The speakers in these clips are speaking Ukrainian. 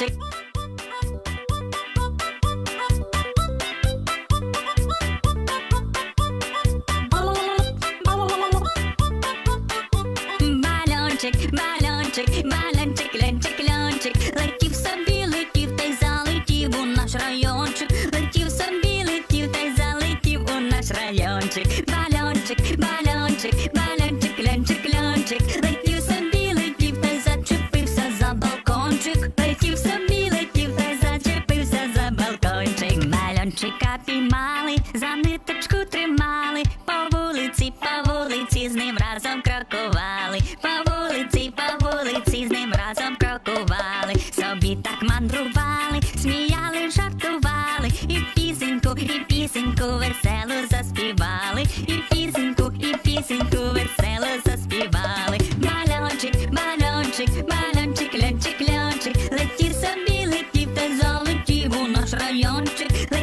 take. My logic, my logic, my logic. Хлопчика піймали, за ниточку тримали, по вулиці, по вулиці з ним разом крокували, по вулиці, по вулиці з ним разом крокували, собі так мандрували, сміяли, жартували, і пісеньку, і пісеньку веселу заспівали, і пісеньку, і пісеньку веселу заспівали. Бальончик, бальончик, бальончик,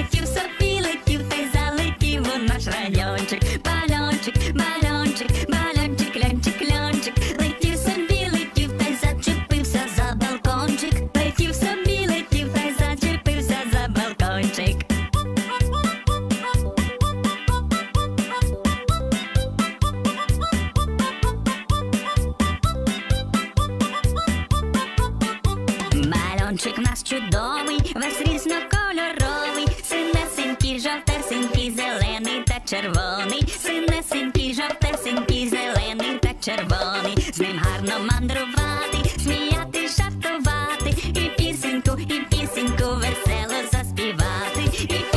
летів собі, летів та й залетів у наш райончик. Бальончик, бальончик, бальончик, льончик, льончик, летів собі, летів та й зачепився за балкончик, летів собі, летів та й зачепився за балкончик. Малюнчик наш чудовий, весь різнокольоровий, синький, зелений та червоний, синесенький, жовтесенький, зелений та червоний, з ним гарно мандрувати, сміяти, жартувати, і пісеньку, і пісеньку весело заспівати. І